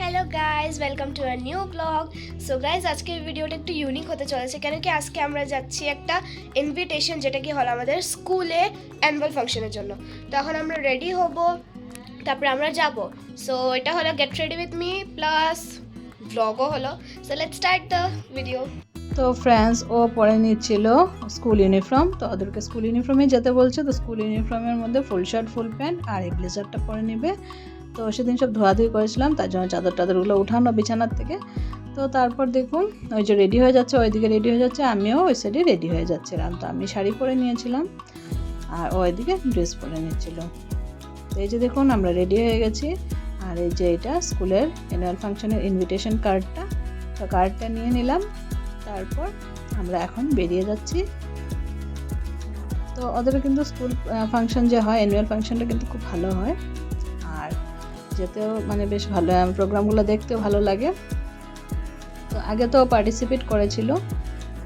Hello guys welcome to our new vlog so guys আজকের ভিডিওটা একটু ইউনিক হতে চলেছে কেন কি আজকে আমরা যাচ্ছি একটা ইনভিটেশন যেটা কি হলো আমাদের স্কুলে অ্যানুয়াল ফাংশনের জন্য। তো এখন আমরা রেডি হব, তারপরে আমরা যাব। সো এটা হলো get ready with me plus ব্লগও হলো। So let's start the video তো ফ্রেন্ডস ও পরে নিচ্ছিল স্কুল ইউনিফর্ম তো ওদেরকে স্কুল ইউনিফর্মে যেতে বলছে। তো স্কুল ইউনিফর্মের মধ্যে ফুল শার্ট ফুল প্যান্ট আর এই ব্লেজারটা পরে নেবে। তো সেদিন সব ধোয়াধুয়ি করেছিলাম, তার জন্য চাদর টাদরগুলো উঠানো বিছানার থেকে। তো তারপর দেখুন, ওই যে রেডি হয়ে যাচ্ছে, ওইদিকে রেডি হয়ে যাচ্ছে, আমিও ওই সাইডে রেডি হয়ে যাচ্ছিলাম। তো আমি শাড়ি পরে নিয়েছিলাম, আর ওইদিকে ড্রেস পরে নিচ্ছিল। তো এই যে দেখুন, আমরা রেডি হয়ে গেছি। আর এই যে এটা স্কুলের অ্যানুয়াল ফাংশনের ইনভিটেশন কার্ডটা তো কার্ডটা নিয়ে নিলাম। তারপর আমরা এখন বেরিয়ে যাচ্ছি। তো ওদের কিন্তু স্কুল ফাংশন যে হয় অ্যানুয়াল ফাংশনটা কিন্তু খুব ভালো হয়। যেতেও মানে বেশ ভালো প্রোগ্রামগুলো দেখতেও ভালো লাগে। তো আগে তো পার্টিসিপেট করেছিল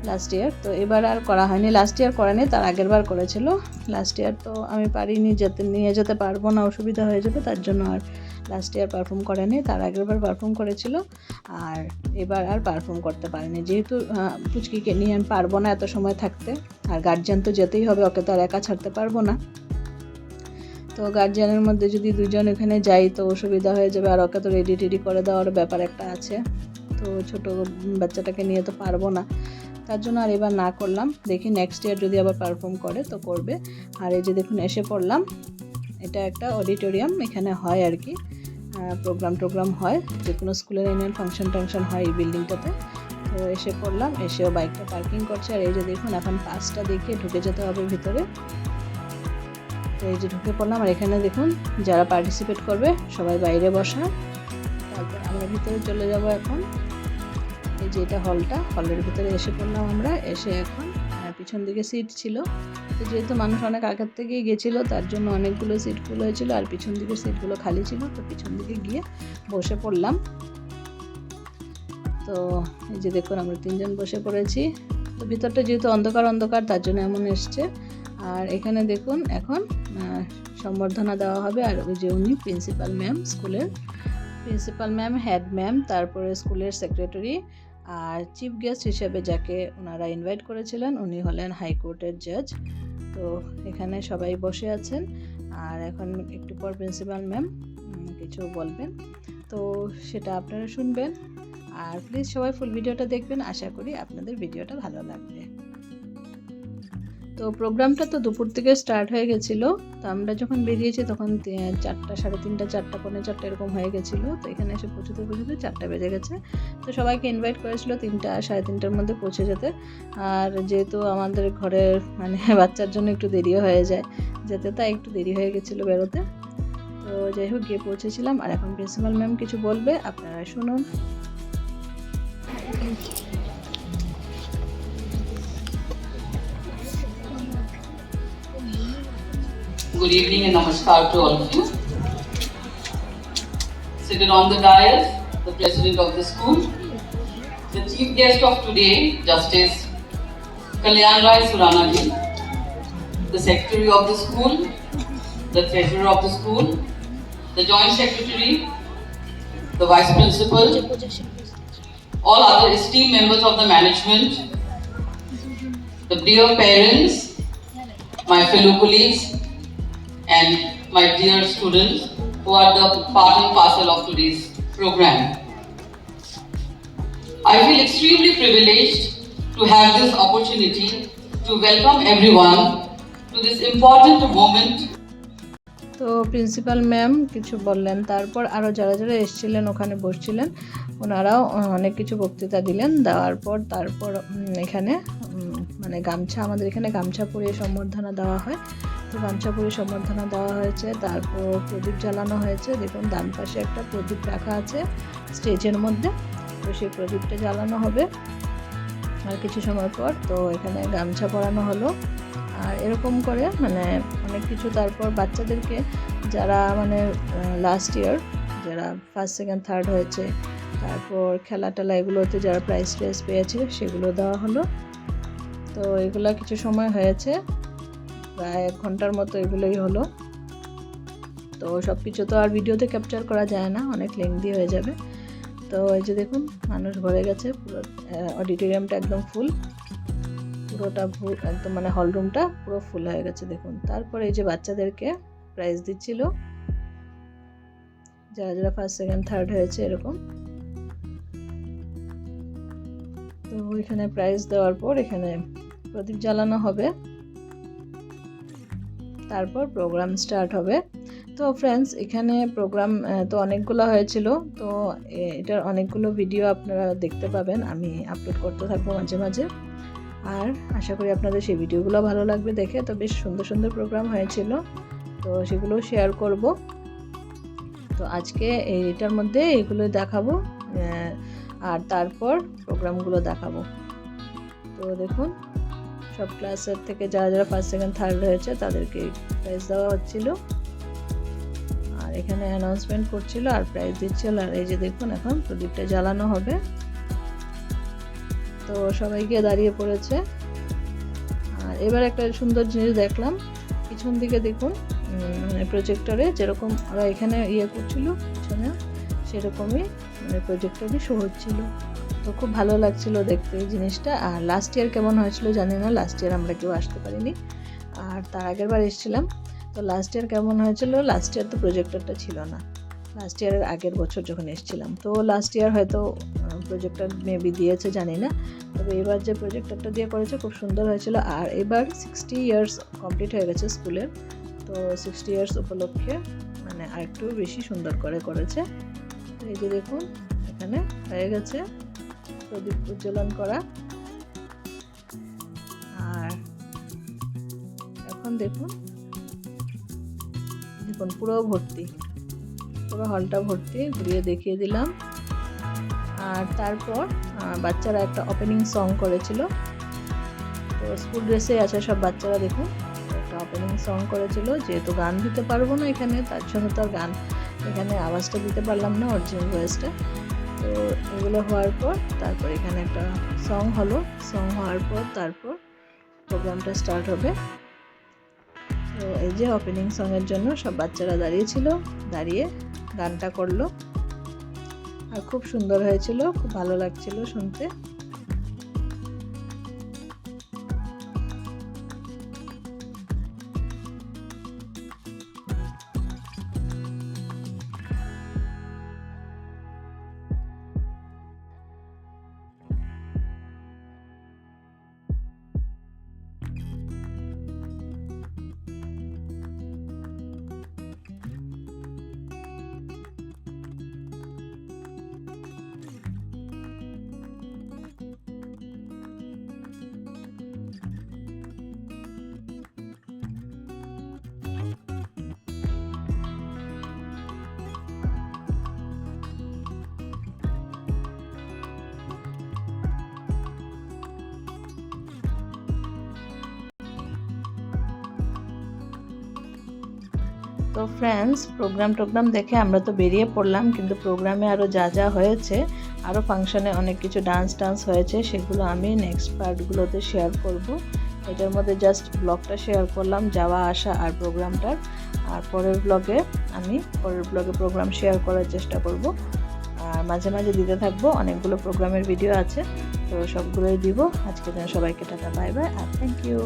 লাস্ট ইয়ার তো এবার আর করা হয়নি। লাস্ট ইয়ার করেনি, তার আগের বার করেছিল। লাস্ট ইয়ার তো আমি পারিনি যেতে, নিয়ে যেতে পারব না, অসুবিধা হয়ে যাবে, তার জন্য আর লাস্ট ইয়ার পারফর্ম করেনি, তার আগের বার পারফর্ম করেছিল। আর এবার আর পারফর্ম করতে পারেনি। যেহেতু পুচকিকে নিয়ে আমি পারব না এত সময় থাকতে, আর গার্জিয়ান তো যেতেই হবে, ওকে তো আর একা ছাড়তে পারব না। তো গার্জিয়ানের মধ্যে যদি দুজন এখানে যাই, তো অসুবিধা হয়ে যাবে। আর ওকে তো রেডি টেডি করে দেওয়ার ব্যাপার একটা আছে। তো ছোট বাচ্চাটাকে নিয়ে তো পারব না। তার জন্য আর এবার না করলাম। দেখি নেক্সট ইয়ার যদি আবার পারফর্ম করে, তো করবে। আর এই যে দেখুন, এসে পড়লাম। এটা একটা অডিটোরিয়াম এখানে হয় আর কি। প্রোগ্রাম টোগ্রাম হয়। যে কোনো স্কুলের এনে ফাংশন টাংশন হয় এই বিল্ডিংটাতে। তো এসে পড়লাম। এসেও বাইকটা পার্কিং করছে। আর এই যে দেখুন, এখন পাঁচটা দেখে ঢুকে যেতে হবে ভিতরে। তো এই যে ঢুকে পড়লাম, আর এখানে দেখুন যারা পার্টিসিপেট করবে, সবাই বাইরে বসা। তারপর আমরা ভিতরে চলে যাব এখন। এই যে এটা হলটা, হলের ভিতরে এসে পড়লাম আমরা। এসে এখন পিছন দিকে সিট ছিল। তো যেহেতু মানুষ অনেক আগের থেকেই গেছিল, তার জন্য অনেকগুলো সিট ফুল হয়েছিল, আর পিছন দিকে সিটগুলো খালি ছিল। তো পিছন দিকে গিয়ে বসে পড়লাম। তো এই যে দেখুন, আমরা তিনজন বসে পড়েছি। তো ভিতরটা যেহেতু অন্ধকার অন্ধকার, তার জন্য এমন এসছে। আর এখানে দেখুন এখন সম্বর্ধনা দেওয়া হবে আর ওই যে উনি প্রিন্সিপাল ম্যাম স্কুলের। প্রিন্সিপাল ম্যাম হেড ম্যাম তারপরে স্কুলের সেক্রেটারি আর চিফ গেস্ট হিসেবে যাকে ওনারা ইনভাইট করেছিলেন, উনি হলেন হাইকোর্টের জাজ তো এখানে সবাই বসে আছেন। আর এখন একটু পর প্রিন্সিপাল ম্যাম কিছু বলবেন। তো সেটা আপনারা শুনবেন। আর প্লিজ সবাই ফুল ভিডিওটা দেখবেন। আশা করি আপনাদের ভিডিওটা ভালো লাগবে। তো প্রোগ্রামটা তো দুপুর থেকে স্টার্ট হয়ে গেছিল। তো আমরা যখন বেরিয়েছি তখন চারটা, সাড়ে তিনটা, চারটা, পৌনে চারটা এরকম হয়ে গেছিল। তো এখানে এসে পৌঁছতে পৌঁছতে চারটা বেজে গেছে। তো সবাইকে ইনভাইট করেছিল তিনটা, সাড়ে তিনটার মধ্যে পৌঁছে যেতে। আর যেহেতু আমাদের ঘরের মানে বাচ্চার জন্য একটু দেরিও হয়ে যায়, যেতে তাই একটু দেরি হয়ে গেছিল বেরোতে। তো যাই হোক, গিয়ে পৌঁছেছিলাম। আর এখন প্রিন্সিপাল ম্যাম কিছু বলবে, আপনারা শুনুন। Good evening and namaskar to all of you. Seated on the dais, the president of the school, the chief guest of today, Justice Kalyan Rai Surana ji, the secretary of the school, the treasurer of the school, the joint secretary, the vice principal, all other esteemed members of the management, the dear parents, my fellow colleagues, and my dear students who are the part and parcel of today's program. I feel extremely privileged to have this opportunity to welcome everyone to this important moment তো principal ma'am কিছু বললেন তারপর আরও যারা যারা এসেছিলেন ওখানে বসছিলেন ওনারাও অনেক কিছু বক্তৃতা দিলেন দেওয়ার পর তারপর এখানে মানে গামছা আমাদের এখানে গামছা পরিয়ে সম্বর্ধনা দেওয়া হয় গামছা পরিয়ে সম্বর্ধনা দেওয়া হয়েছে, তারপর প্রদীপ জ্বালানো হয়েছে, দেখুন ডান পাশে একটা প্রদীপ রাখা আছে স্টেজের মধ্যে, তো সেই প্রদীপটা জ্বালানো হবে। আর কিছু সময় পর তো এখানে গামছা পরানো হলো। আর এরকম করে মানে অনেক কিছু তারপর বাচ্চাদেরকে যারা মানে লাস্ট ইয়ার যারা ফার্স্ট সেকেন্ড থার্ড হয়েছে, তারপর খেলা টেলা এগুলোতে যারা প্রাইজ প্রাইজ পেয়েছে সেগুলো দেওয়া হলো। তো এগুলো কিছু সময় হয়েছে। প্রায় এক ঘণ্টার মতো এগুলোই হলো। তো সব কিছু তো আর ভিডিওতে ক্যাপচার করা যায় না, অনেক লেংদি হয়ে যাবে। তো এই যে দেখুন, মানুষ ভরে গেছে, পুরো অডিটোরিয়ামটা একদম ফুল পুরোটা একদম মানে হল রুমটা পুরো ফুল হয়ে গেছে, দেখুন। তারপরে এই যে বাচ্চাদেরকে প্রাইজ দিচ্ছিল। যারা যারা ফার্স্ট সেকেন্ড থার্ড হয়েছে, এরকম। তো এখানে প্রাইজ দেওয়ার পর এখানে প্রদীপ জ্বালানো হবে। তারপর প্রোগ্রাম স্টার্ট হবে। তো ফ্রেন্ডস এখানে প্রোগ্রাম তো অনেকগুলো হয়েছিল। তো এটার অনেকগুলো ভিডিও আপনারা দেখতে পাবেন। আমি আপলোড করতে থাকব মাঝে মাঝে। আর আশা করি আপনাদের সেই ভিডিওগুলো ভালো লাগবে দেখে। তো বেশ সুন্দর সুন্দর প্রোগ্রাম হয়েছিল। তো সেগুলো শেয়ার করব। তো আজকে এইটার মধ্যে এগুলো দেখাবো আর তারপর প্রোগ্রামগুলো দেখাবো। তো দেখুন সব ক্লাসের থেকে যারা যারা ফার্স্ট সেকেন্ড থার্ড হয়েছে তাদেরকে প্রাইজ দেওয়া হচ্ছিল। আর এখানে অ্যানাউন্সমেন্ট করছিল আর প্রাইজ দিচ্ছিল। আর এই যে দেখুন এখন প্রদীপটা জ্বালানো হবে। তো সবাই গিয়ে দাঁড়িয়ে পড়েছে। আর এবার একটা সুন্দর জিনিস দেখলাম। পিছন দিকে দেখুন মানে প্রজেক্টরে যেরকম ওরা এখানে ইয়ে করছিল, পিছনে সেরকমই মানে প্রজেক্টরই শো হচ্ছিল। তো খুব ভালো লাগছিল দেখতে এই জিনিসটা। আর লাস্ট ইয়ার কেমন হয়েছিল জানি না লাস্ট ইয়ার আমরা কেউ আসতে পারিনি। আর তার আগের বার এসেছিলাম। তো লাস্ট ইয়ার কেমন হয়েছিল? লাস্ট ইয়ার তো প্রজেক্টরটা ছিল না। লাস্ট ইয়ারের আগের বছর যখন এসেছিলাম। তো লাস্ট ইয়ার হয়তো প্রজেক্টর মেবি দিয়েছে, জানি না। তবে এবার যে প্রজেক্টরটা দিয়ে করেছে, খুব সুন্দর হয়েছিল। আর এবার সিক্সটি ইয়ার্স কমপ্লিট হয়ে গেছে স্কুলের তো সিক্সটি ইয়ার্স উপলক্ষে মানে আরেকটু বেশি সুন্দর করে করেছে। এই যে দেখুন, এখানে হয়ে গেছে। প্রদীপ উজ্জ্বলন করা। আর এখন দেখুন দেখুন পুরো ভর্তি, পুরো হলটা ভর্তি, ঘুরিয়ে দেখিয়ে দিলাম। আর তারপর বাচ্চারা একটা ওপেনিং সং করেছিল। তো স্কুল ড্রেসে আছে সব বাচ্চারা, দেখুন। একটা ওপেনিং সং করেছিল, যেহেতু গান দিতে পারব না এখানে, তার জন্য তো গান, এখানে আওয়াজটা দিতে পারলাম না অরিজিনাল ভয়েসটা তো এগুলো হওয়ার পর তারপর এখানে একটা সং হলো। সং হওয়ার পর তারপর প্রোগ্রামটা স্টার্ট হবে। তো এই যে ওপেনিং সঙের জন্য সব বাচ্চারা দাঁড়িয়েছিল, দাঁড়িয়ে গানটা করল। আর খুব সুন্দর হয়েছিল, খুব ভালো লাগছিল শুনতে। তো ফ্রেন্ডস প্রোগ্রাম টোগ্রাম দেখে আমরা তো বেরিয়ে পড়লাম, কিন্তু প্রোগ্রামে আরও যা যা হয়েছে আরও ফাংশনে অনেক কিছু ডান্স টান্স হয়েছে, সেগুলো আমি নেক্সট পার্টগুলোতে শেয়ার করব। এটার মধ্যে জাস্ট ব্লগটা শেয়ার করলাম, যাওয়া, আসা আর প্রোগ্রামটার আর পরের ব্লগে আমি পরের ব্লগে প্রোগ্রাম শেয়ার করার চেষ্টা করব। আর মাঝে মাঝে দিতে থাকব, অনেকগুলো প্রোগ্রামের ভিডিও আছে, তো সবগুলোই দিব। আজকে জন্য সবাইকে টাটা বাই বাই আর থ্যাংক ইউ